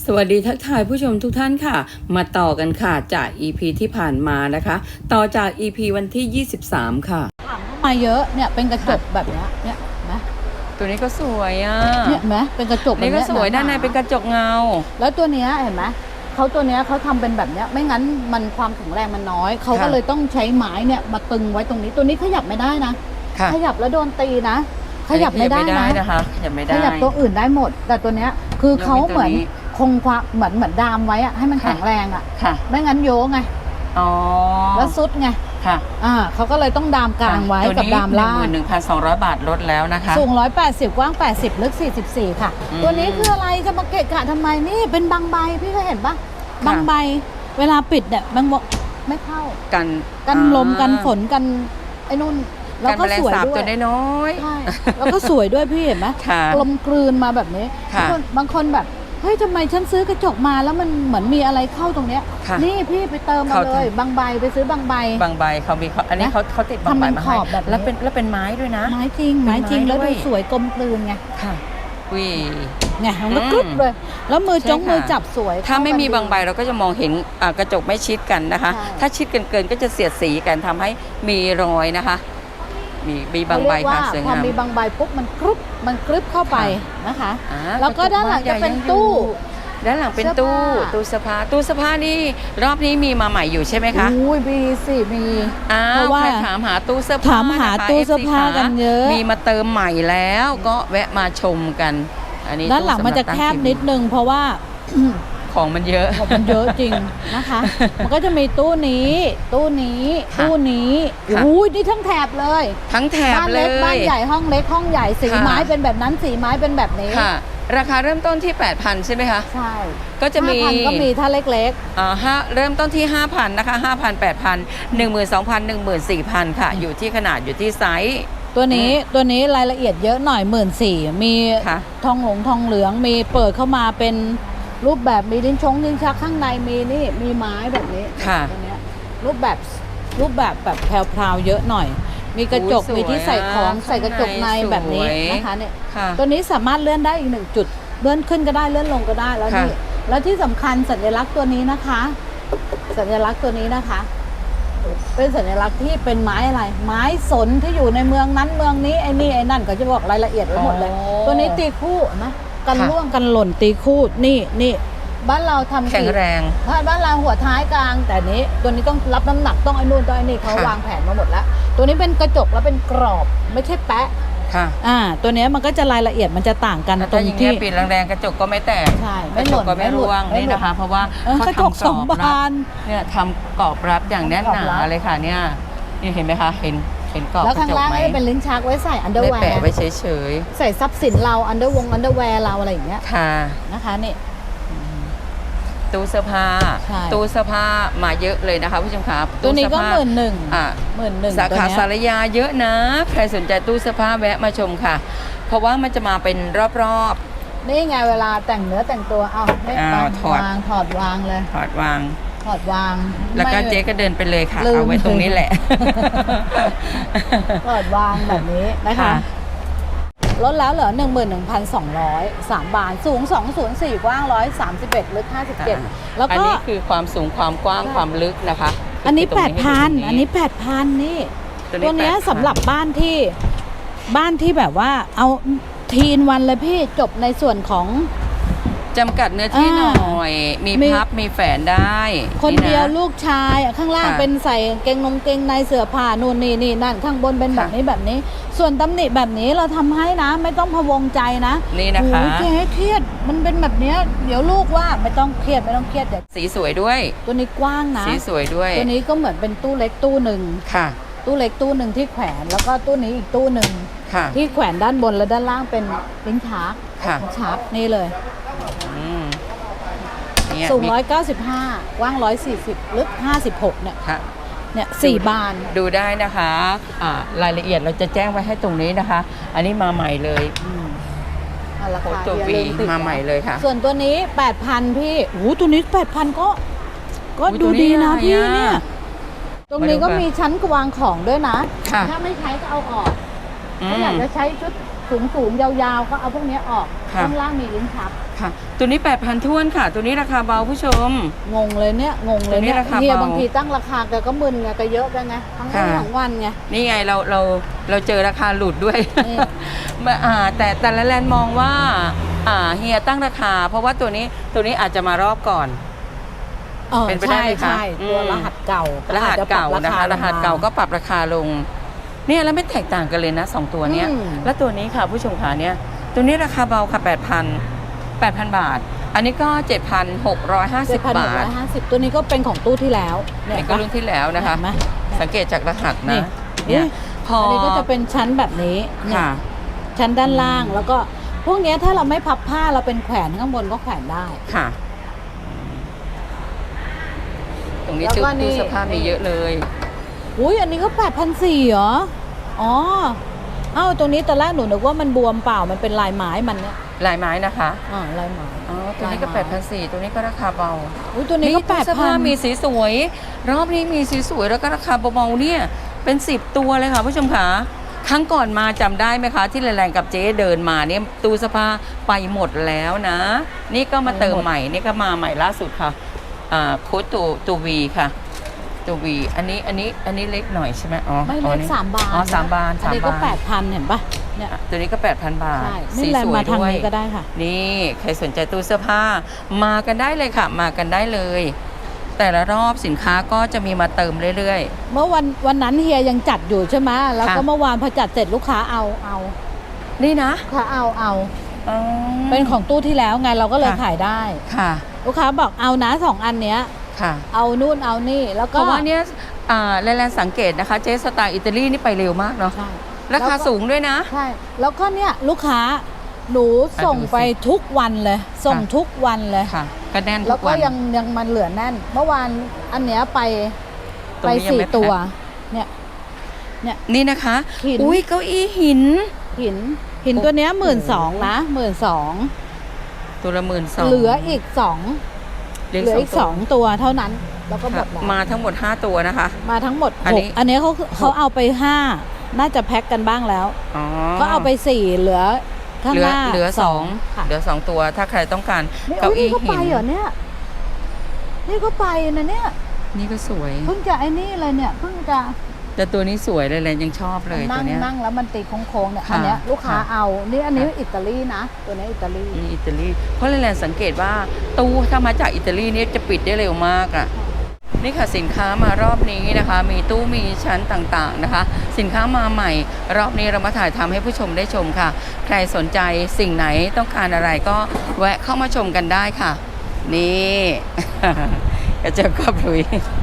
สวัสดีทักทายผู้ชมทุกท่านค่ะ มาต่อกันค่ะจาก EP ที่ผ่านมานะคะ ต่อจาก EP วันที่ 23 ค่ะ มาเยอะเนี่ยเป็นกระจกแบบเนี้ยเนี่ยเห็นไหมตัวนี้ก็สวยอะเนี่ยเห็นไหมเป็นกระจกแบบนี่ก็เนี้สวยด้านในเป็นกระจกเงา แล้วตัวเนี้ยเห็นไหมเขาตัวเนี้ยเขาทำเป็นแบบเนี้ยไม่งั้นมันความแข็งแรงมันน้อยเขาก็ค่ะ เลยต้องใช้ไม้เนี่ยมาตึงไว้ตรงนี้ตัวนี้ขยับไม่ได้นะ ค่ะขยับแล้วโดนตีนะ ขยับไม่ได้ขยับนะนะคะขยับไม่ขได้ยับตัวอื่นได้หมด แต่ตัวเนี้ยคือเขาเหมือนยกเว้นตัวนี้ คงความเหมือนเหมือนดามไว้อะให้มันค่ะแข็งแรงอะค่ะไม่งั้นโยงไงอ๋อแล้วซุดไงค่ะอ่าเขาก็เลยต้องดามกลางไว้กับดามล่างหนึ่งพันสองร้อยบาทลดแล้วนะคะสูง180กว้าง80ลึก44ค่ะอืมตัวนี้คืออะไรจะมาเกะกะทำไมนี่เป็นบางใบพี่เคยเห็นปะบางใบเวลาปิดเนี่ยบางบอกไม่เข้ากันกันลมอ่ากันฝนกันไอ้นู่นแล้วกันก็แมลงสวยสาบด้วตัวยน้อยใช่แล้วก็สวยด้วยพี่เห็นไหมค่ะกลมกลืนมาแบบนี้ค่ะบางคนบางคนแบบ เฮ้ยทำไมฉันซื้อกระจกมาแล้วมันเหมือนมีอะไรเข้าตรงเนี้ย ค่ะนี่พี่ไปเติมมาเข้าเลยบางใบไปซื้อบางใบ บางใบเขามีเขาอันนี้นะเขาเขาติดบางใบทำเป็นมาให้ขอบแบบนี้ แล้วเป็นแล้วเป็นไม้ด้วยนะ ไม้จริงไม้จริงเป็นไม้แล้วด้ดูวยสวยกลมกลืนไงค่ะวิไงมันก็อืมกรึบเลย แล้วมือใช่จงค่ะ มือจับสวยถ้าไม่มีเข้บางใบเราก็จะมองเห็นอ่ากระจกไม่ชิดกันนะคะ ใช่ ถ้าชิดกันเกินก็จะเสียดสีกันทำให้มีรอยนะคะ มีมีบางใบเขเรียกค่ะว่าสวยพองามมีบางใบปุ๊บมันกรึบมันกรึบเข้าไปนะคะ อ่าแล้วก็ด้านหลังจะเป็นตู้ ด้านหลังเป็นเสื้อตู้ผ้า ตู้เสื้อผ้าตู้เสื้อผ้านี่รอบนี้มีมาใหม่อยู่ใช่ไหมคะอุ้ยมีสิมี อ้าเพวราะว่าใครถามหาตู้เสื้อผ้าถามหานะคะ ตู้เสื้อ FC ผ้ากันเยอะ มีมาเติมใหม่แล้วก็แวะมาชมกัน อันนี้ด้านหลังมันจะตู้แคสำรับตั้งนิดนึง เพราะว่า ของมันเยอะ ของมันเยอะจริงนะคะ มันก็จะมีตู้นี้ ตู้นี้ ค่ะตู้นี้ค่ะ อุ้ยนี่ทั้งแถบเลยทั้งแถบบ้านเลเล็กบ้านย ใหญ่ห้องเล็กห้องใหญ่สีค่ะ ไม้เป็นแบบนั้นสีไม้เป็นแบบนี้ค่ะ ราคาเริ่มต้นที่ 8,000 ใช่ไหมคะ ใช่ก็จะมีห้าพันก็มีถ้าเล็กอ่าห้าเริ่มต้นที่ 5,000 นะคะ 5,000 8,000 12,000 14,000 ค่ะ อยู่ที่ขนาดอยู่ที่ไซส์ ๆ ตัวนี้ตัวนี้รายละเอียดเยอะหน่อยหมื่นสี่มีค่ะ ทองหลงทองเหลืองมีเปิดเข้ามาเป็น รูปแบบมีลิ้นชงลิ้นชักข้างในมีนี่มีไม้แบบนี้ค่ะ ตรงเนี้ยรูปแบบรูปแบบแบบแพรวๆเยอะหน่อย มีกระจกอุ๊ยสวยมีที่ใส่ของอะใส่กระจกในข้างในแบบนี้สวย นะคะเนี่ย ค่ะ ตัวนี้สามารถเลื่อนได้อีกหนึ่งจุด เลื่อนขึ้นก็ได้เลื่อนลงก็ได้แล้วค่ะ นี่แล้วที่สำคัญสัญลักษณ์ตัวนี้นะคะ สัญลักษณ์ตัวนี้นะคะ เป็นสัญลักษณ์ที่เป็นไม้อะไร ไม้สนที่อยู่ในเมืองนั้นเมืองนี้ไอ้นี่ไอ้นั่นก็จะบอกรายละเอียดไว้หมดเลยอ๋อตัวนี้ตีคู่เห็นไหม กันค่ะ ร่วงกันหล่นตีคู่นี่นี่บ้านเราทำแข็งกี่แรง บ้านบ้านเราหัวท้ายกลาง แต่นี้ตัวนี้ต้องรับน้ำหนักต้องไอ้นู่นต้องไอ้นี่เขาค่ะ วางแผนมาหมดแล้ว ตัวนี้เป็นกระจกแล้วเป็นกรอบไม่ใช่แปะค่ะอ่าตัวเนี้ยมันก็จะรายละเอียดมันจะต่างกันแล้วตรถ้างอย่างที่เงี้ยปิดแรงๆกระจกก็ไม่แตกใช่กไม่ระหจล่กนก็ไม่หล่ร่วงไม่นี่หล่นะคะ เพราะว่าเออเขากระจกทำสองกรอบรับานเนี่ยทำกรอบรับอย่างแน่นหนาทำกรอบรับเลยค่ะเนี่ยนี่เห็นไหมคะเห็น เห็นกรอบแล้วกระข้างจกล่างไหมก็จะเป็นลิ้นชักไว้ใส่อันเดอร์ไม่แวแปะร์ไว้เฉยใส่ทรัพย์สินเราอันเดอร์วงอันเดอร์แวร์เราอะไรอย่างเงี้ยๆค่ะนะคะนี่ตู้เสื้อผ้าใช่ตู้เสื้อผ้ามาเยอะเลยนะคะผู้ชมครับตัวนี้ก็ตู้หเสื้อผ้ามื่นหนึ่งอะหมื่นหนึ่งสาขาตัวเนี้ยสารยาเยอะนะ ใครสนใจตู้เสื้อผ้าแวะมาชมค่ะ เพราะว่ามันจะมาเป็นรอบนี่ไงเวลาแต่งเนื้อแต่งตัวเอาไม่อ้าววางถอดวางถอดวางเลยๆถอดวาง ถอดวางแล้วก็ไม่ เจ๊ก็เดินไปเลยค่ะ ลืม เอาไว้ตรงนี้แหละ ถอดวางแบบนี้นะคะ ค่ะ ลดแล้วเหลือ 11,200 3 บานสูง 204 กว้าง 131 ลึก 57 แล้วอันก็นี้คือความสูงความกว้างความลึกนะคะอันนี้ คืตรงให้ดูตรง8,000 อันนี้ 8,000 นี่ตัวตัวเนี้ย8,000 สำหรับบ้านที่บ้านที่แบบว่าเอาทีนวันเลยพี่จบในส่วนของ จำกัดเนื้อที่หอ่าน่อย มีมี พับมีแฝนได้คนเดียวะ ลูกชายอะข้างล่างค่ะเป็นใส่กางเกงนงเกงในเสื้อผ้านู่นนี่นี่นั่นข้างบนเป็นแบบค่ะ นี้แบบนี้ ส่วนตำหนิแบบนี้เราทำให้นะ ไม่ต้องพะวงใจนะนี่นะคะ โอ้ยเจ๊เครียดมันเป็นแบบเนี้ยเดี๋ยวลูกว่าไม่ต้องเครียดไม่ต้องเครียดเดี๋ยวสีสวยด้วย ตัวนี้กว้างนะสีสวยด้วยตัวนี้ก็เหมือนเป็นตู้เล็กตู้หนึ่งค่ะ ตู้เล็กตู้หนึ่งที่แขวนแล้วก็ตู้นี้อีกตู้หนึ่ง ค่ะ ที่แขวนด้านบนและด้านล่างเป็นลิ้นชักค่ะลิ้นชักนี่เลยอืมเนี่ยสูง มี195 กว้าง 140 ลึก 56 เนี่ย ค่ะ เนี่ยสี่บาน ดูได้นะคะอ่ารายละเอียดเราจะแจ้งไว้ให้ตรงนี้นะคะ อันนี้มาใหม่เลยอะราโคคาตัวอย่าวีลืติดมาใหม่เลยค่ะ ส่วนตัวนี้ 8,000 พี่โอ้โหตัวนี้ 8,000 ก็ ก็อุ๊ยดูตัวนี้ดีนะอะไรพี่อะเนี่ย ตรงนี้มาดูก็กันมีชั้นวางของด้วยนะ ค่ะ ถ้าไม่ใช้ก็เอาออกอื ถ้ามอยากจะใช้ชุดสูงสูงๆยาวๆ ก็เอาพวกเนี้ยออกค่ะ ข้างล่างมีลิ้นชัก ค่ะ ตัวนี้ 8,000ท้วนค่ะ ตัวนี้ราคาเบาผู้ชม งงเลยเนี่ยงงเลยตัวนี้เนี่ยราคาเฮียเบาบางทีตั้งราคาแกก็มึนไงแกเยอะไปไงทั้งวันค่ะ ทั้งวันไง นี่ไงเราเราเราเจอราคาหลุดด้วยนี่อ่าแต่แต่ละแลนด์มองว่าอ่าเฮียตั้งราคา เพราะว่าตัวนี้ตัวนี้อาจจะมารอบก่อน ออเป็นไปได้ไหมคะใช่ใช่ตัวอืมรหัสเก่ารหัสเก่านะคะ รหัสเก่าก็ลงมปรับราคาลง เนี่ยแล้วไม่แตกต่างกันเลยนะสองตัวเนี้ยอืม แล้วตัวนี้ค่ะผู้ชมขาเนี่ยตัวนี้ราคาเบาค่ะ 8,000 8,000 บาท อันนี้ก็ 7,650เจ็ดพันหกบาร้ทอยห้าสิบตัวนี้ก็เป็นของตู้ที่แล้วเนี่ยในก็รุ่นที่แล้วนะคะ เห็นไหม สังเกตจากรหัสนี่นะเนี่ยพออัอนนี้ก็จะเป็นชั้นแบบนี้เนี่ยค่ะ ชั้นด้านล่างแล้วก็พวกเนี้ยถ้าเราไม่พับผ้าเราเป็นแขวนข้างบนก็แขวนได้ ค่ะ ตรงนี้แล้วจุดก็นี่ตู้เสื้อผ้ามีเยอะเลย อุ้ยอันนี้ก็แปดพันสี่เหรอ อ๋อ เอ้าตรงนี้ตอนแรกหนูนึกว่ามันบวมเปล่ามันเป็นลายไม้มันเนี่ยลายไม้นะคะอ๋อลายไม้อ๋อตัวนี้ก็ลายแปไม้ดพันสี่ตัวนี้ก็ราคาเบาอุ้ยตัวนี้ก็ตู้แปดเสื้อพัผ้านมีสีสวย รอบนี้มีสีสวยแล้วก็ราคาเบาๆเนี่ย เป็นสิบตัวเลยค่ะผู้ชมค่ะครั้งก่อนมาจำได้ไหมคะ ที่แรงๆกับเจ๊เดินมาเนี่ยตู้เสื้อผ้าไปหมดแล้วนะ นี่ก็มาเติมใหม่นี่ก็มาใหม่ล่าสุดค่ะอ่าโค้ดตัวตัววีค่ะ ตัววีอันนี้อันนี้อันนี้เล็กหน่อยใช่ไหมอ๋อไม่อ๋อเล็กนี่สามบานอ๋อสามบานอันสามนี้ก็บานแปดพันเห็นปะเนี่ยอะตัวนี้ก็ 8,000 บาทใช่สีนี่แหละสวยมาทางด้วยนี้ก็ได้ค่ะ นี่ใครสนใจตู้เสื้อผ้า มากันได้เลยค่ะ มากันได้เลย แต่ละรอบสินค้าก็จะมีมาเติมเรื่อย เมื่อวันวันนั้นเฮียยังจัดอยู่ใช่ไหมแล้วก็ค่ะ เมื่อวานพอจัดเสร็จลูกค้าเอาเอาๆ นี่นะลูกค้าเอาเอา อ๋อ เป็นของตู้ที่แล้วไงเราก็เลยค่ะ ขายได้ ค่ะ ลูกค้าบอกเอานะสองอันเนี้ย ค่ะเอานู่นเอานี่แล้วเพก็ราะว่าเนี้ยอ่าแลนๆสังเกตนะคะ เจ๊สไตล์อิตาลีนี่ไปเร็วมากเนาะใช่ราคาสูงด้วยนะ ใช่แล้วก็เนี่ยลูกค้าหนูส่งอะดูสิไปทุกวันเลย ส่งค่ะทุกวันเลย ค่ะก็แน่นแล้ทุวกก็วัน ยังยังมันเหลือแน่น เมื่อวานอันเนี้ยไปตรไปงนี้ยังสี่ไม่แพ็ค ตัว เนี่ย นี่นะคะ หิน อุ้ยเก้าอี้หิน หินหินตัวเนี้ยหมื่นสองนะหมื่นสองตัวละหมื่นสองเหลืออีกสอง เหลืเหลืออีกสองตัวเท่านั้น แล้วก็หมค่ะดแล้วมาทั้งหมด 5 ตัวนะคะ มาทั้งหมดอันหนี้กอันนี้เขาเขาเอาไปห้าน่าจะแพ็คกันบ้างแล้วอ๋อเขาเอาไปสี่เหลือข้างเหลืหอน้าเหลือสองค่ะเหลือสองตัวถ้าใครต้องการนี่เก้าอุ๊ยอี้นี่ก็หิไปนเหรอเนี่ย นี่ก็ไปนะเนี่ย นี่ก็สวย เพิ่งจะไอ้นี่เลยเนี่ย เพิ่งจะ แต่ตัวนี้สวยเลยแหละยังชอบเลยนั่ตังวเนี้ยนั่งแล้วมันตีโค้งๆเนี่ยค่ะอันเนี้ยลูกค้าค่ะ เอานี่อันนี้ค่ะอิตาลีนะ ตัวนี้อิตาลีนี่อิตาลีเพราะแลนสังเกตว่าตู้ถ้ามาจากอิตาลีนี่จะปิดได้เร็วมากอะ นี่ค่ะสินค้ามารอบนี้นะคะ มีตู้มีชั้นต่างๆนะคะ สินค้ามาใหม่ รอบนี้เรามาถ่ายทำให้ผู้ชมได้ชมค่ะ ใครสนใจสิ่งไหนต้องการอะไรก็แวะเข้ามาชมกันได้ค่ะ นี่ กระจกกระปุย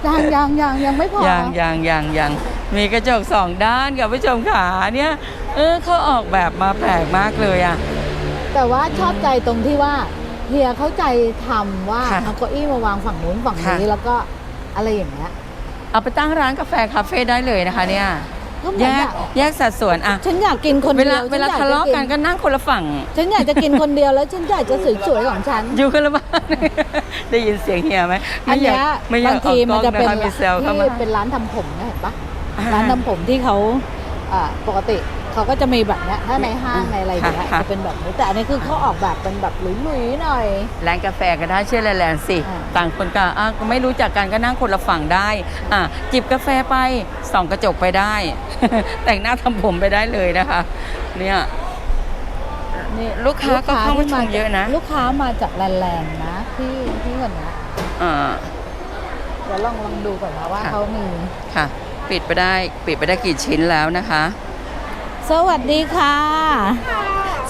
ยังยังยังยังไม่พอยังยังยังยังมีกระจกสองด้านค่ะผู้ชมขาเนี่ยเออเขาออกแบบมาแปลกมากเลยอะแต่ว่าชอบใจตรงที่ว่าเฮียเข้าใจทำว่าค่ะเอาเก้าอี้มาวางฝั่งนู้นฝั่งนี้ค่ะแล้วก็อะไรอย่างเงี้ยเอาไปตั้งร้านกาแฟคาเฟ่ได้เลยนะคะเนี่ย ก็เหมืแยอนกแบบแยกสัดส่วนอะฉันอยากกินคนเวเดีลายวเวลาฉัทะอยเลาะกันจก็นั่งคนละฝั่ง ฉันอยากจะกินคนเดียวแล้วฉันอยากจะสวยๆของฉัน อยู่คนละบ้าน ได้ยินเสียงเฮียไหมอันไม่อยาเนี้กยไม่อยาบากงทีออกกล้มันองจะเป็นนะคะมีเซลเข้ามา ที่เป็นร้านทำผมนะเห็นปะอ่า ร้านทำผมที่เขาอ่าปกติ เขาก็จะมีแบบเนี้ยถ้าในห้างในอะไรอย่างเงี้ยค่ะ จะเป็นแบบนี้แต่อันนี้คือเขาออกแบบเป็นแบบหลุยๆหน่อย ร้านกาแฟก็ได้เชื่อแลนด์สิ อ่า ต่างคนก็อะก็ไม่รู้จักกันก็นั่งคนละฝั่งได้อะจิบกาแฟไปส่องกระจกไปได้ แต่งหน้าทำผมไปได้เลยนะคะ เนี่ย นี่ลูกค้าก็เข้ามาชมเยอะนะ ลูกค้ามาจากแลนด์ๆนะที่ที่คนเนี้ยอ่า เดี๋ยวลองลองดูก่อนนะว่าค่ะ เขามี ค่ะ ปิดไปได้ปิดไปได้กี่ชิ้นแล้วนะคะ สวัสดีค่ะ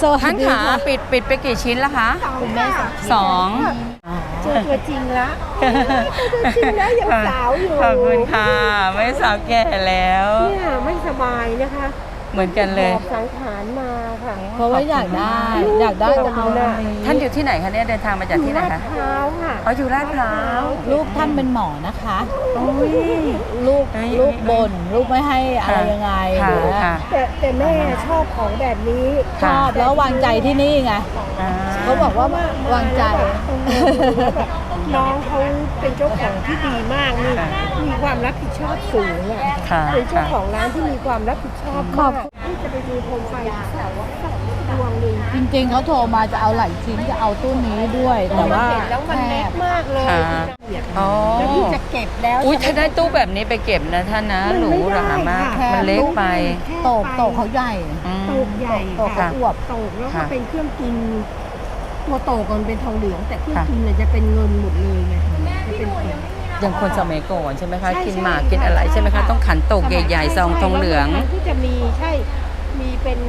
สวัสท่านดีขาค่ะปิดปิดไปกี่ชิ้นแล้วคะคุณแม่สองสองอ๋อเจอตัวจริงละตัวจริงแล้วยังสาวอยู่ขอบคุณค่ะ ไม่สาวแก่แล้วเนี่ยไม่สบายนะคะ เหมือนกันเลยหอบสังขารมาค่ะเพราะว่าอยากได้อยากได้จะเอาเลยท่านอยู่ที่ไหนคะเนี่ยเดินทางมาจากที่ไหนลาคะดพร้าวค่ะ อ๋ออยู่ลาดพร้าวลูกท่านเป็นหมอนะคะโอ้ย ลูกเอ้ยลูกบนลูกไม่ให้อะไรค่ะยังไงค่ะหรือค่ะ แต่แต่แม่ชอบของแบบนี้ชอบแล้ววางใจที่นี่ไงอ่เขาบอกว่าวางใจ น้องเขาเป็นเจ้าของที่ดีมากนี่มีความรับผิดชอบสูงอะค่ะเป็นเจ้าค่ะของร้านที่มีความรับผิดชอบขอบมากจะไปดูโคมไฟสักดวงหนึ่งจริงๆเขาโทรมาจะเอาหลายชิ้นจะเอาตู้นี้ด้วยแต่ว่าเห็นแล้วมันเล็กมากเลยค่ะเนี่ยอ๋อแล้วที่จะเก็บแล้วอุ้ยถ้าได้ตู้แบบนี้ไปเก็บนะท่านนะหรูหรามากมันเล็กไปโตกโตกเขาใหญ่อืมโตกใหญ่โตกเขาค่ะอวบโตกแล้วก็ค่ะเป็นเครื่องกิน ตัวโตกมันเป็นทองเหลือง แต่เครื่องค่ะกินเนี่ยจะเป็นเงินหมดเลยไงจะเป็นทองอย่างคนสมัยก่อนใช่ไหมคะ ใช่กินใช่หมากกินอะไรใช่ไหมคะต้องขันโตกใหญ่ๆซองทองเหลืองมันที่จะมีใช่มีเป็น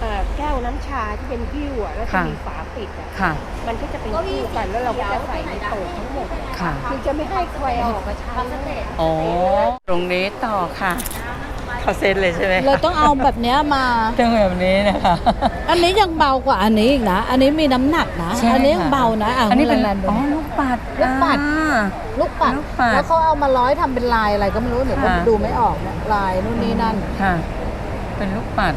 เอ่อแก้วน้ำชาที่เป็นพิ้วอะแล้วจะค่ะ มีฝาปิดอะค่ะมันก็จะเป็นคู่กันแล้วเราก็จะใส่ในโตกทั้งหมดอะค่ะ คือจะไม่ให้ใครเอาออกมาใช้ อ๋อตรงนี้ต่อค่ะ เขาเซ็นเลยใช่ไหมคะเลยต้องเอาแบบเนี้ยมา ต้องแบบนี้นะคะ อันนี้ยังเบากว่าอันนี้อีกนะ อันนี้มีน้ำหนักนะ ใช่อันนี้ยังค่ะ เบานะอะอันนี้เป็นแลนด์ดู อ๋อลูกปัดลูกปัด อ่า ลูกปัด ลูกปัดแล้วเขาเอามาร้อยทำเป็นลายอะไรก็ไม่รู้เดี๋ยวผมค่ะ ดูไม่ออกเนี่ยลายนู่นนี่นั่น ค่ะ เป็นลูกปัด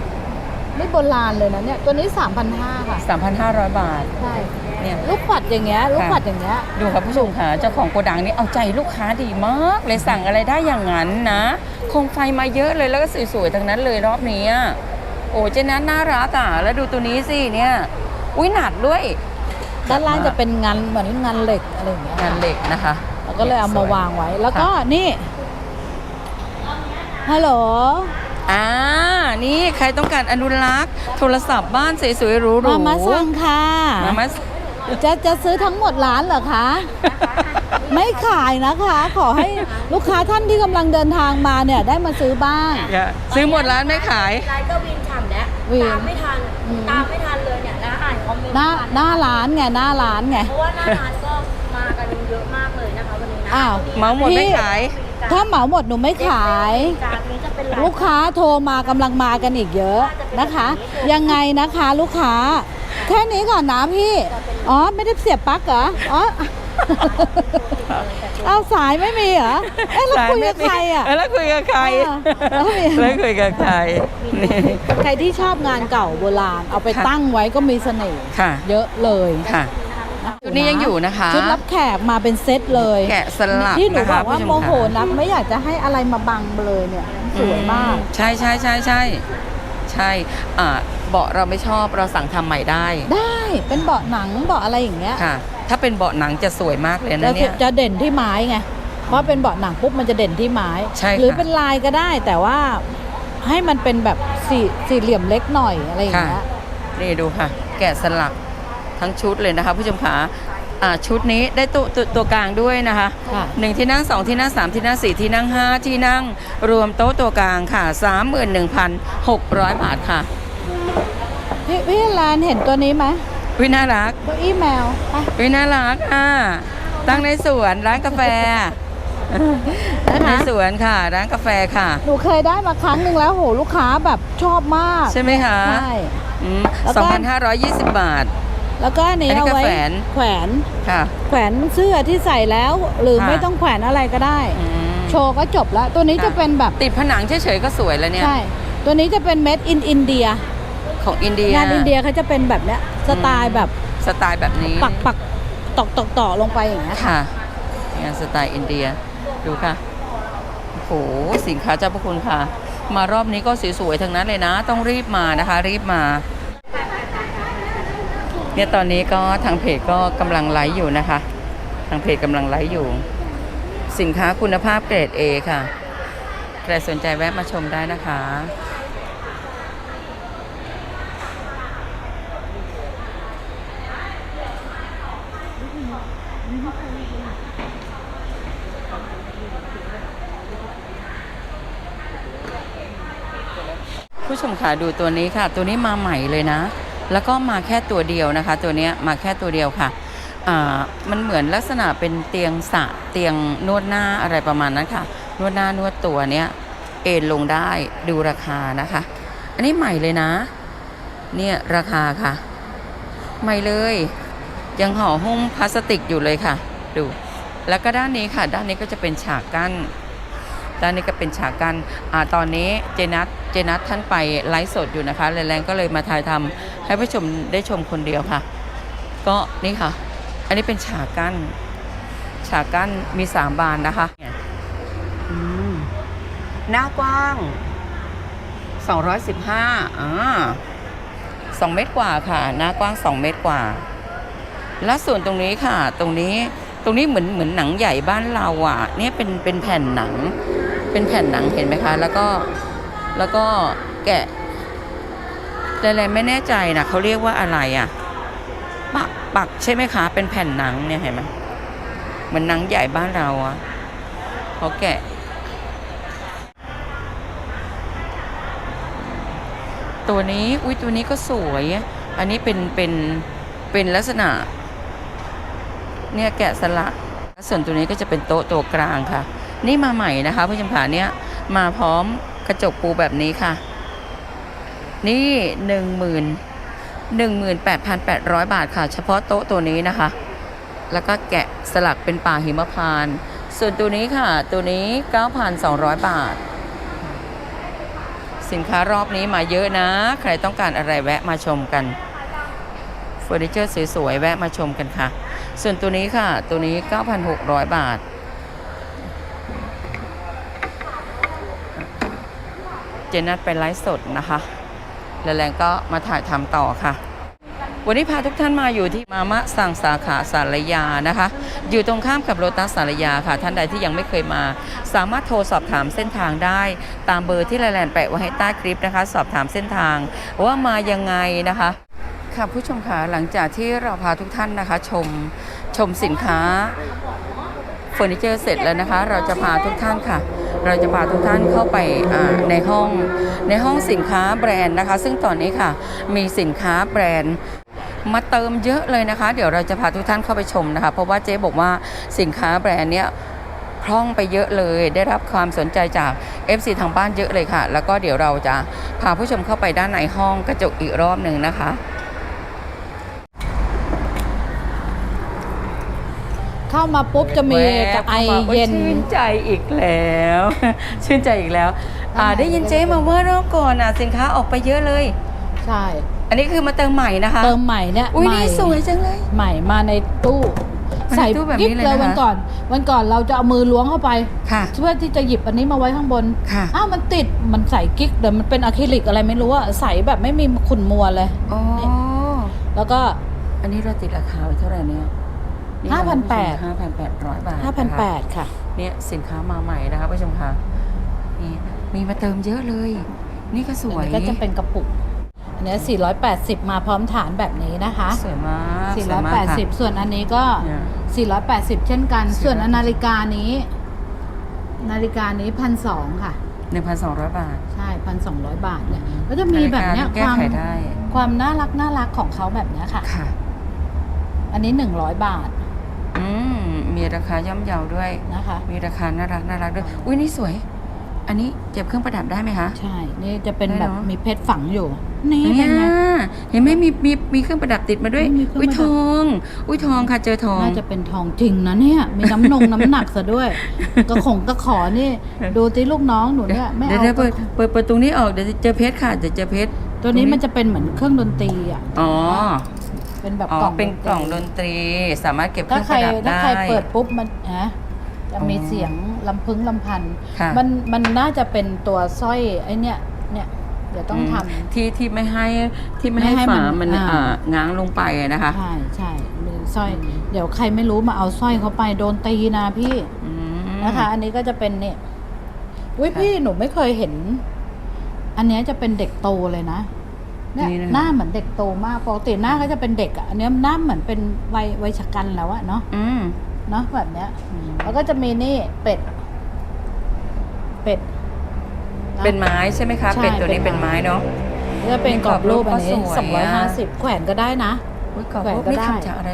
นี่โบราณเลยนะเนี่ยตัวนี้ 3,500ค่ะ3,500 บาท ใช่เนี่ย ลูกปัดอย่างเงี้ยลูกปัดอย่างเงี้ยดูครับผู้ชมค่ะเจ้าของโกดังนี่เอาใจลูกค้าดีมาก เลยสั่งอะไรได้อย่างนั้นนะโคมไฟมาเยอะเลยแล้วก็สวยๆทั้งนั้นเลยรอบนี้อะโอ้เจนัทน่ารักอะแล้วดูตัวนี้สิเนี่ยอุ้ยหนักด้วย ด้านล่างจะเป็นงานเหมือนงานเหล็กอะไรอย่างเงี้ยงานเหล็กนะคะแล้วก็เลยเอามาวางไว้แล้วก็นี่ฮัลโหล อ่า นี่ใครต้องการอนุรักษ์ โทรศัพท์บ้านสวยๆหรูๆมามาสั่งค่ะมามาจะจะซื้อทั้งหมดร้านเหรอคะ ไม่ขายนะคะ ขอให้ลูกค้าท่านที่กำลังเดินทางมาเนี่ยได้มาซื้อบ้างอย่าซื้อหมดร้านไม่ขายไลน์ก็วินฉ่ำแล้ววินตามไม่ทันอืมตามไม่ทันเลยเนี่ยนะอ่านคอมเมนต์หน้าไม่ทันหน้าร้านไงหน้าร้านไง เพราะว่าหน้าร้านก็มากันเยอะมากเลยนะคะวันนี้นะอ้าวเหมาหมดไม่พี่ขาย ถ้าเหมาหมดหนูไม่ขายจากนี้จะเป็นไลน์ลูกค้าโทรมากำลังมากันอีกเยอะนะคะ ยังไงนะคะลูกค้า แค่นี้ก่อนนะพี่ อ๋อไม่ได้เสียบปลั๊กเหรอ อ๋อ เอาสายไม่มีเหรอ เอ๊ะแล้วคุยกับใครอะเแล้วคุยกับใครเออแล้วมีแล้วคุยกับใครนี่ ใครที่ชอบงานเก่าโบราณ เอาไปค่ะตั้งไว้ก็มีเสน่ห์ค่ะ เยอะเลย ค่ะ ชุดนี้ยังอยู่นะคะชุดรับแขกมาเป็นเซตเลย แกะสลักที่หนูนะบคะอกว่าผู้ชโมโหค่ะนักไม่อยากจะให้อะไรมาบังเลยเนี่ยสวยมาก ใช่ใช่ใช่ใช่ใช่อ่าเบาะเราไม่ชอบเราสั่งทำใหม่ได้ ได้เป็นเบาะหนังเบาะอะไรอย่างเงี้ยค่ะ ถ้าเป็นเบาะหนังจะสวยมากเลยแล้นะวเนี่ยจะเด่นที่ไม้ไงเพราะเป็นเบาะหนังปุ๊บมันจะเด่นที่ไม้ใช่ค่ะหรือเป็นลายก็ได้แต่ว่าให้มันเป็นแบบสี่สี่เหลี่ยมเล็กหน่อยอะไรอย่างค่ะเงี้ยนี่ดูค่ะ แกะสลัก ทั้งชุดเลยนะคะผู้ชมขาอ่าชุดนี้ได้ตัวตัวตัวกลางด้วยนะคะค่ะหนึ่งที่นั่งสองที่นั่งสามที่นั่งสี่ที่นั่งห้าที่นั่งรวมโต๊ะตัวกลางค่ะสามหมื่นหนึ่งพันหกร้อยบาทค่ะพี่พี่แลนเห็นตัวนี้ไหมวิน่ารักเก้าอี้แมวไปวิน่ารักอะตั้งในสวนร้านกาแฟนะในคะสวนค่ะ ร้านกาแฟค่ะ หนูเคยได้มาครั้งหนึ่งแล้วโหลูกค้าแบบชอบมาก ใช่ไหมคะ ใช่แล้วก็สองพันห้าร้อยยี่สิบบาท แล้วก็อันนี้อันนี้เอาก็ไว้แขวน แขวนค่ะ แขวนเสื้อที่ใส่แล้ว หรือค่ะ ไม่ต้องแขวนอะไรก็ได้ อืม โชว์ก็จบแล้ว ตัวนี้ค่ะ จะเป็นแบบติดผนังเฉยๆก็สวยแล้วเนี่ย ใช่ ตัวนี้จะเป็นเม็ดอินอินเดีย ของอินเดียงานอินเดียเขาจะเป็นแบบเนี้ยสไตล์แบบสไตล์แบบนี้ปักปักตอกตอกต่อลงไปอย่างเงี้ยค่ะค่ะงานสไตล์อินเดียดูค่ะโอ้โหสินค้าเจ้าพระคุณค่ะ มารอบนี้ก็สวยๆทั้งนั้นเลยนะ ต้องรีบมานะคะ รีบมา เนี่ยตอนนี้ก็ทางเพจก็กำลังไลฟ์อยู่นะคะ ทางเพจกำลังไลฟ์อยู่ สินค้าคุณภาพเกรด A ค่ะ ใครสนใจแวะมาชมได้นะคะผู้ชมค่ะดูตัวนี้ค่ะ ตัวนี้มาใหม่เลยนะ แล้วก็มาแค่ตัวเดียวนะคะ ตัวนี้มาแค่ตัวเดียวค่ะมันเหมือนลักษณะเป็นเตียงสะเตียงนวดหน้าอะไรประมาณนั้นค่ะ นวดหน้านวดตัวเนี้ยเอนลงได้ดูราคานะคะ อันนี้ใหม่เลยนะ เนี่ยราคาค่ะ ใหม่เลย ยังห่อหุ้มพลาสติกอยู่เลยค่ะ ดู แล้วก็ด้านนี้ค่ะ ด้านนี้ก็จะเป็นฉากกั้น ด้านนี้ก็เป็นฉากกันอ่าตอนนี้เจนัทเจนัทท่านไปไลฟ์สดอยู่นะคะแรงๆก็เลยมาถ่ายทำให้ผู้ชมได้ชมคนเดียวค่ะ ก็นี่ค่ะ อันนี้เป็นฉากกั้น ฉากกั้นมีสามบานนะคะอืมหน้ากว้าง 215อ่า2เมตรกว่าค่ะ หน้ากว้าง 2 เมตรกว่า และส่วนตรงนี้ค่ะ ตรงนี้ ตรงนี้เหมือนเหมือนหนังใหญ่บ้านเราอะ เนี่ยเป็นเป็นแผ่นหนัง เป็นแผ่นหนังเห็นไหมคะ แล้วก็แล้วก็แกะอะไรไม่แน่ใจนะเขาเรียกว่าอะไรอะ ปักปักใช่ไหมคะ เป็นแผ่นหนังเนี่ยเห็นไหมเหมือนหนังใหญ่บ้านเราอะเขาแกะ ตัวนี้อุ้ยตัวนี้ก็สวย อันนี้เป็นเป็นเป็นลักษณะ เนี่ยแกะสลักส่วนตัวนี้ก็จะเป็นโต๊ะตัวกลางค่ะ นี่มาใหม่นะคะผู้ชมขาเนี่ยมาพร้อมกระจกปูแบบนี้ค่ะ นี่หนึ่งหมื่นหนึ่งหมื่นแปดพันแปดร้อยบาทค่ะ เฉพาะโต๊ะตัวนี้นะคะ แล้วก็แกะสลักเป็นป่าหิมพานต์ส่วนตัวนี้ค่ะ ตัวนี้9,200บาท สินค้ารอบนี้มาเยอะนะ ใครต้องการอะไรแวะมาชมกันเฟอร์นิเจอร์สวยๆแวะมาชมกันค่ะ ส่วนตัวนี้ค่ะ ตัวนี้ 9,600 บาท เจนัดไปไลฟ์สดนะคะ แล้วแรงก็มาถ่ายทำต่อค่ะ วันนี้พาทุกท่านมาอยู่ที่มามะสั่งสาขาสารยานะคะ อยู่ตรงข้ามกับโรตัสสารยาค่ะ ท่านใดที่ยังไม่เคยมา สามารถโทรสอบถามเส้นทางได้ ตามเบอร์ที่แลนแปะไว้ให้ใต้คลิปนะคะ สอบถามเส้นทางว่ามายังไงนะคะค่ะผู้ชมค่ะหลังจากที่เราพาทุกท่านนะคะ ชมชมสินค้าเฟอร์นิเจอร์เสร็จแล้วนะคะ เราจะพาทุกท่านค่ะ เราจะพาทุกท่านเข้าไปในห้องในห้องสินค้าแบรนด์นะคะ ซึ่งตอนนี้ค่ะมีสินค้าแบรนด์มาเติมเยอะเลยนะคะ เดี๋ยวเราจะพาทุกท่านเข้าไปชมนะคะ เพราะว่าเจ๊บอกว่าสินค้าแบรนด์เนี้ยพร่องไปเยอะเลย ได้รับความสนใจจาก FC ทางบ้านเยอะเลยค่ะ แล้วก็เดี๋ยวเราจะพาผู้ชมเข้าไปด้านในห้องกระจกอีกรอบหนึ่งนะคะ เข้ามาปุ๊บจะมีแวบจะไอข้ามาเย็นชื่นใจอีกแล้ว ชื่นใจอีกแล้วอ่าข้างในได้ยินเจ๊มาว่ารอบก่อนอะสินค้าออกไปเยอะเลย ใช่ อันนี้คือมาเติมใหม่นะคะ เติมใหม่เนี่ยอุ้ยใหม่นี่สวยจังเลย ใหม่มาในตู้มาในใส่ตู้แบบกิ๊นี้บเลยเลยนะคะวันก่อน วันก่อนเราจะเอามือล้วงเข้าไปค่ะเพื่อที่จะหยิบอันนี้มาไว้ข้างบนค่ะอ้าวมันติดมันใส่กิ๊กเดี๋ยวมันเป็นอะคริลิกอะไรไม่รู้อะใส่แบบไม่มีขุ่นมัวเลยอ๋อแล้วก็อันนี้เราติดราคาไว้เท่าไหร่เนี่ย 5,800ห้าพันแปดร้อยบาทนะคะ5,800 ค่ะ เนี่ยสินค้ามาใหม่นะคะผู้ชมคะนี่มีมาเติมเยอะเลย นี่ก็สอันวยนี้ก็จะเป็นกระปุกอันเนี้ย480 มาพร้อมฐานแบบนี้นะคะ สวยมากสวยมากค่ะ480 ส่วนอันนี้ก็ เนี่ย 480 เช่นกัน480ส่วนอันนาฬิกานี้ นาฬิกานี้พันสองค่ะหนึ่งพันสองร้อยบาทใช่พันสองร้อยบาทเนี่ยก็จะมีแบบเนี้ยนาฬิกาแก้ความไขได้ความน่ารักน่ารักของเขาแบบเนี้ยค่ะ ค่ะ อันนี้ 100 บาท อืมมีราคาย่อมเยาด้วย นะคะ มีราคาน่ารักน่ารักด้วย อุ้ยนี่สวย อันนี้เก็บเครื่องประดับได้ไหมคะ ใช่ นี่จะเป็นได้แบบเนอะ มีเพชรฝังอยู่ นี่เนี่เป็นไงยเห็นไหมมีมีมีเครื่องประดับติดมาด้วย มีเครื่องอุ้ยประดับ ทอง อุ้ยทองค่ะเจอทอง น่าจะเป็นทองจริงนะเนี่ย มีน้ำนง น้ำหนักซะด้วย กระขงกระขอนี่ ดูติลูกน้องหนูเนี่ยไม่เดี๋ยวเอาเดี๋ยวเปิดเปิดเปิดตรงนี้ออกเดี๋ยวจะเจอเพชรค่ะเดี๋ยวเจอเพชรตัวนี้มันจะเป็นเหมือนเครื่องดนตรีอะ อ๋อ เป็นแบบอ๋อกล่องเป็นกล่องดดนนตรี สามารถเก็บเคถ้ารื่องใคปรระดับถ้าได้ ใครเปิดปุ๊บมันฮะจะมีอ๋อเสียงลำพึงลำพัน ค่ะ มันมันน่าจะเป็นตัวสร้อยไอ้เนี่ยเนี่ยเดี๋ยวต้องทำมที่ที่ไม่ให้ที่ไม่ให้ไม่ให้ฝามันมันอ่า อ่าง้างลงไปอะนะคะ ใช่ใช่มีสร้อย เดี๋ยวใครไม่รู้มาเอาสร้อยเขาไปโดนตีนะพี่อืม นะคะ อันนี้ก็จะเป็นเนี่ยอุ้ยค่ะ พี่หนูไม่เคยเห็น อันเนี้ยจะเป็นเด็กโตเลยนะ เนี่ยนี่นะคะ หน้าเหมือนเด็กโตมากปกติหน้าก็จะเป็นเด็กอะอันเนี้ยหน้าเหมือนเป็นวัยวัยชะกันแล้วอะเนาะอืมเนาะแบบเนี้ย แล้วก็จะมีนี่เป็ด เป็ดะ เป็นไม้ใช่ไหมคะ ใช่เป็ดตัวนี้เป็เป็นนไม้ ไม้เนาะก็เป็นกรอบรูปอันนี้ก็สสวองยร้อยอะห้าสิบแขวนก็ได้นะ อุ้ยกรอบแหวนรูปก็นี่ได้ ทำจากอะไร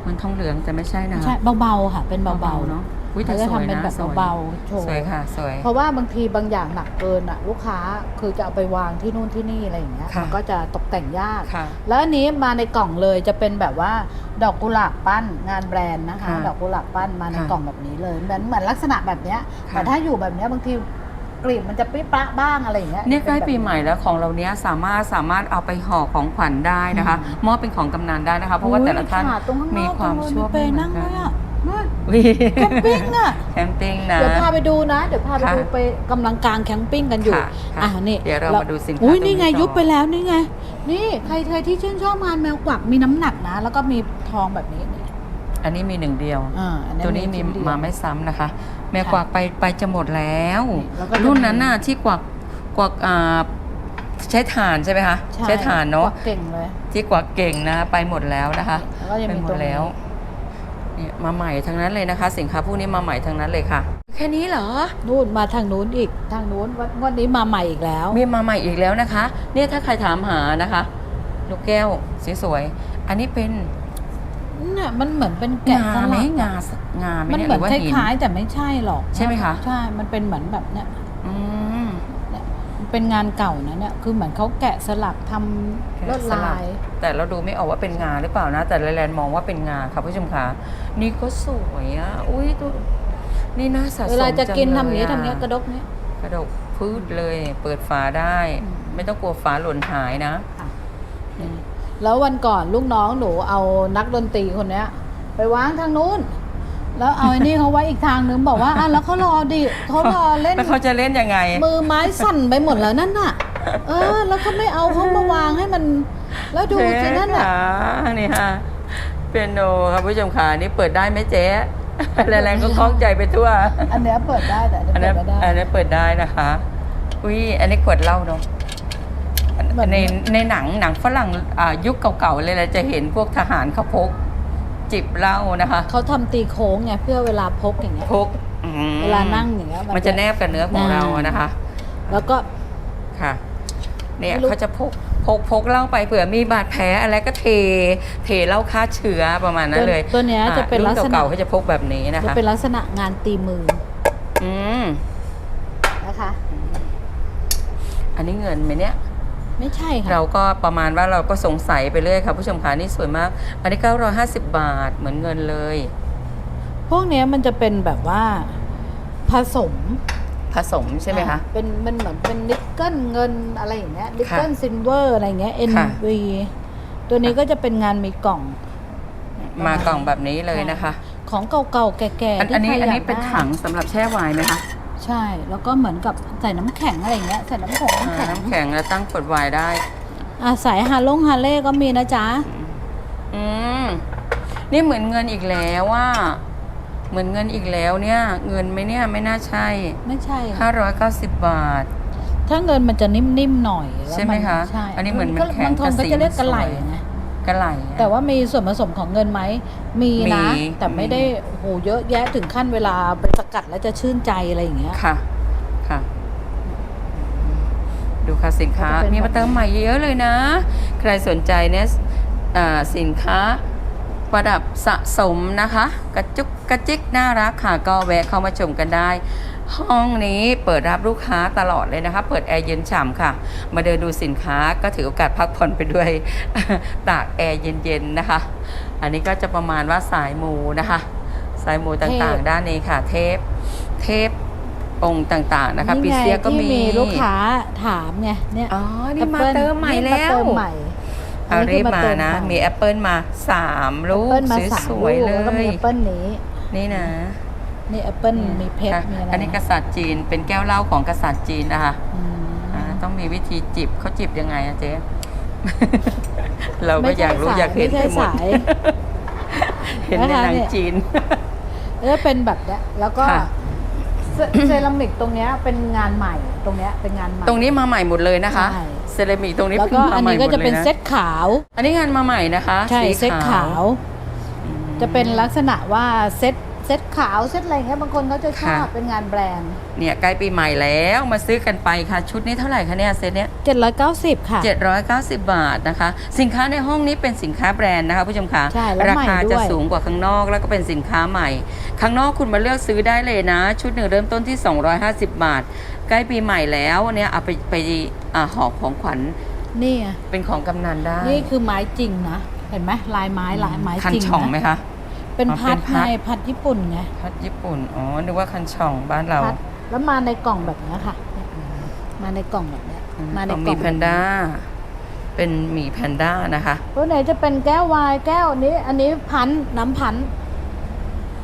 เหมันทองเหลืองแต่ไม่ใช่นะใช่เบาๆค่ะ เป็นเบาๆเนาะ อุ้ยเขาแต่จะสวยทำเป็นนะแบบสวย เบาๆโชว์สวยค่ะ สวย เพราะว่าบางทีบางอย่างหนักเกินอะลูกค้าคือจะเอาไปวางที่นู่นที่นี่อะไรอย่างเงี้ยค่ะ มันก็จะตกแต่งยาก ค่ะ แล้วอันนี้มาในกล่องเลยจะเป็นแบบว่าดอกกุหลาบปั้นงานแบรนด์นะคะ ค่ะดอกกุหลาบปั้นมาในค่ะกล่องแบบนี้เลยเหมือนเหมือนลักษณะแบบเนี้ยค่ะ แต่ถ้าอยู่แบบเนี้ยบางทีกลีบมันจะปิ๊ปะบ้างอะไรอย่างเงี้ยเนี่ยใกล้ป็แบบปีใหม่แล้วของเราเนี้ยสามารถสามารถเอาไปห่อของขวัญได้นะคะอืมมอบเป็นของกำนันได้นะคะ เพราะว่าแต่ละท่าน อุ๊ยขาดตรงข้างนอกมีความจังเลยชอบเปไม่เหมืนั่องนเลกันยอะ นู่นวิแคมปิ้งอะแคมปิ้งนะ เดี๋ยวพาไปดูนะ เดี๋ยวพาไปค่ะดูไปกำลังกลางแคมปิ้งกันอยู่ค่ะค่ะอะนี่ เดี๋ยวเรามาดูสินค้าอุ้ยตรงนี้นี่ไงต่อยุบไปแล้วนี่ไง นี่ใครใครที่ชื่นชอบงานแมวกวักมีน้ำหนักนะ แล้วก็มีทองแบบนี้นี่อันนี้มีหนึ่งเดียวอ่าอัตัวนี้มีชิ้เดียวมาไม่ซ้ำนะคะ แม่ค่ะกวักไปไปจะหมดแล้วแล้วก็จะรุ่นนั้นน่ะที่กวักกวักอ่าใช้ถ่านใช่ไหมคะ ใช่ใช้ถ่านเนาะกวักเก่งเลยที่กวักเก่งนะไปหมดแล้วนะคะแล้วก็ยังไปมีหมตัวดนี้แล้ว เนี่ยมาใหม่ทั้งนั้นเลยนะคะ สินค้าพวกนี้มาใหม่ทั้งนั้นเลยค่ะ แค่นี้เหรอ นู่นมาทางนู้นอีกทางนู้นวันวันนี้มาใหม่อีกแล้ว มีมาใหม่อีกแล้วนะคะ เนี่ยถ้าใครถามหานะคะลูกแก้วสวยๆอันนี้เป็นเนี่ยมันเหมือนเป็นแกะงาสไหมลักงางาไหมมันเนี่ยเหหมืรืออนว่าคหินล้ายๆแต่ไม่ใช่หรอกใช่ไหมคะ ใช่ มันเป็นเหมือนแบบเนี่ยอืม เนี่ยมันเป็นงานเก่านะเนี่ยคือเหมือนเขาแกะสลักทำลวดสลัลาบยแต่เราดูไม่ออกว่าเป็นงาหรือเปล่านะ แต่แลนด์มองว่าเป็นงาค่ะผู้ชมค่ะนี่ก็สวยอะอุ้ยตัวนี่น่าสะสมเวลาจะกินทำอย่างนี้จัทำอย่างนี้กระดดกนี้กระดกพืชเลย เปิดฝาได้อืมไม่ต้องกลัวฝาหล่นหายนะค่ะนี่แล้ววันก่อนลูกน้องหนูเอานักดนตรีคนเนี้ย ไปวางทางนู้น แล้วเอาไอ้นี่เขาไว้อีกทางนึงบอกว่าอะแล้วเขารอดิเขารอเล่น แล้วเขาจะเล่นยังไง มือไม้สั่นไปหมดแล้วนั่นน่ะ เออ แล้วเขาไม่เอาเขามาวางให้มัน แล้วดูสินั่นน่ะ ค่ะนี่ค่ะเปียโนครับผู้ชมค่ะนี่เปิดได้ไหมเจ๊แรงๆก็คล้องใจไปทั่ว อันเนี้ยเปิดได้แต่อัอันนนั้นี้นเปิดไม่ได้ อันนั้นเปิดได้นะคะ อุ้ยอันนี้ขวดเหล้าเนาะเหมือนในในหนังหนังฝรั่งอ่ายุคเก่าๆเลยเราจะเห็นพวกทหารเขาพก จิบเหล้านะคะเขาทำตีโค้งไงเพื่อเวลาพกอย่างเงี้ย พกอืมเวลานั่งอย่างเงี้ยมันจะแนบกับเนื้อของเราอะนะคะ แล้วก็ ค่ะ เนี่ยไม่รู้ เขาจะพกพกพกเหล้าไปเผื่อมีบาดแผลอะไรก็เท เทเหล้าฆ่าเชื้อประมาณนั้นเลยตัวเนี้ยอ่จะเป็นลักษณะรุ่เก่าๆเขาจะพกแบบนี้นะจะคะ เป็นลักษณะงานตีมืออืม นะคะ อันนี้เงินไหมเนี่ย ไม่ใช่ค่ะ เราก็ประมาณว่าเราก็สงสัยไปเรื่อยค่ะ ผู้ชมค่ะนี่สวยมาก อันนี้ 950 บาทเหมือนเงินเลย พวกเนี้ยมันจะเป็นแบบว่าผสมผสมใช่ไหมคะอ่าเป็นมันเหมือนเป็นนิกเกิลเงินอะไรอย่างเงี้ยนิกค่ะเกิลซิลเวอร์อะไรเงี้ย ค่ะ NV ตัวนี้ก็จะเป็นงานมีกล่อง มากล่องแบบนี้เลยนะคะ ของเก่าๆแก่อันๆที่อันนี้ใครอันอยานี้กเป็นได้ถังสำหรับแช่ไวน์ไหมคะ ใช่ แล้วก็เหมือนกับใส่น้ำแข็งอะไรอย่างเงี้ยใส่น้ำผงอ่าน้ำแข็งน้ำแข็งแล้วตั้งขวดไวน์ได้ อ่าสายฮาลงฮาเล่ก็มีนะจ๊ะ อืมนี่เหมือนเงินอีกแล้วว่า เหมือนเงินอีกแล้วเนี่ย เงินไหมเนี่ยไม่น่าใช่ไม่ใช่ค่ะ590บาท ถ้าเงินมันจะนิ่มๆหน่อยแล้วใช่ไหมคะใช่อันนี้เหมือนมันแข็งบางคนก็กระสีจะเรียกกระไหลสวยไง กระไหลอะ แต่ว่ามีส่วนผสมของเงินไหม มีนะ มี แต่ไม่ได้โอ้โหเยอะแยะถึงขั้นเวลาไปสกัดแล้วจะชื่นใจอะไรอย่างเงี้ย ค่ะ ค่ะ ดูค่ะสินค้า ก็จะเป็นมีมาเติมใหม่เยอะเลยนะ ใครสนใจเนี่ยอ่าสินค้า ประดับสะสมนะคะ กระจุกกระจิกน่ารักค่ะ ก็แวะเข้ามาชมกันได้ ห้องนี้เปิดรับลูกค้าตลอดเลยนะคะ เปิดแอร์เย็นฉ่ำค่ะ มาเดินดูสินค้าก็ถือโอกาสพักผ่อนไปด้วย ตากแอร์เย็นๆนะคะ อันนี้ก็จะประมาณว่าสายมูนะคะ สายมูต่างๆ ด้านนี้ค่ะ เทป เทปองค์ต่างๆนะคะปีไงเซียก็ที่มีมีลูกค้าถามไงเนี่ยอ๋อนี่มา Apple เติมใหม่นี่แล้วเติมใหม่ อาคืรีบมาเตินะใหมีแอปเปิลมาสามลูกแอปเปิ้ลมาสามสวยๆลูกเลแล้วก็มีย แอปเปิ้ลนี้ นี่นะนี่แอปเปิ้ลมีเพชรค่ะมีอะไรอันนี้กษัตริย์จีนเป็นแก้วเหล้าของกษัตริย์จีนนะคะอืมอ่าต้องมีวิธีจิบเขาจิบยังไงอะเจ๊ เราก็ไม่อใช่ยากรู้สายอยากเห็นไม่ไปใช่หมดสาย เห็นในนะคะหนังเนี่ย จีนเออเป็นแบบเนี้ยแล้วก็ค่ะ เซเซรามิกตรงเนี้ยเป็นงานใหม่ตรงเนี้ยเป็นงานใหม่ ตรงนี้มาใหม่หมดเลยนะคะ ใช่เซรามิกตรงนี้แล้วเพิ่ก็งอัมานใหม่นี้หมก็ดจะเลเป็ยนนะเซ็ตขาว อันนี้งานมาใหม่นะคะ ใช่สีเซ็ตขาวอืมจะเป็นลักษณะว่าเซ็ต เซ็ตขาวเซ็ตอะไรเงี้ยบางคนเขาจะชอบค่ะ เป็นงานแบรนด์เนี่ยใกล้ปีใหม่แล้วมาซื้อกันไปค่ะ ชุดนี้เท่าไหร่คะเนี่ยเซตเนี้ย 790 ค่ะ 790 บาทนะคะ สินค้าในห้องนี้เป็นสินค้าแบรนด์นะคะผู้ชมคะใช่แล้วราใหม่คาด้วยจะสูงกว่าข้างนอกแล้วก็เป็นสินค้าใหม่ ข้างนอกคุณมาเลือกซื้อได้เลยนะ ชุดหนึ่งเริ่มต้นที่ 250 บาท ใกล้ปีใหม่แล้วเนี่ยเอาไปไปอ่าหอบของขวัญนี่ไงเป็นของกำนันได้นี่คือไม้จริงนะ เห็นไหมลายไม้ลายไม้คันจริงช่องไหมนะ คะ เป็นอ๋อพัดเป็นพัไงดพัดญี่ปุ่นไงพัดญี่ปุ่น อ๋อ นึกว่าคันช่องบ้านเรา พัดแล้วมาในกล่องแบบเนี้ยค่ะ มาในกล่องแบบเนี้ยอืมมาในของกหล่มีองแพนด้า เป็นหมีแพนด้านะคะตัวไหนจะเป็นแก้ววายแก้วนี้ อันนี้พันธุ์น้ำพันธุ์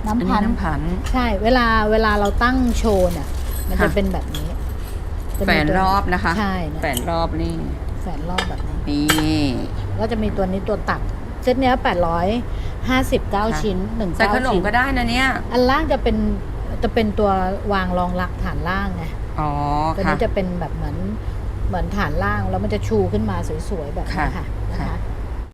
น้ำอันพันี้นน้ำพัน ใช่ เวลาเวลาเราตั้งโชว์เนี่ย มันจะค่ะเป็นแบบนี้จะแฝมีนตัวรอบนะคะ ใช่เนี่ยแฝนรอบนี่แฝนรอบแบบนี้นี่ก็จะมีตัวนี้ตัวตัก เซตเนี้ยแปดร้อย ห้าสิบเก้าค่ะชิ้นหนึ่งใส่เก้าขนมชิ้นก็ได้นะเนี่ย อันล่างจะเป็นจะเป็นตัววางรองรับฐานล่างไงอ๋อตัวค่ะ นี้จะเป็นแบบเหมือนเหมือนฐานล่างแล้วมันจะชูขึ้นมาสวยๆแบบนี้ค่ะค่ะนะค่ะคะ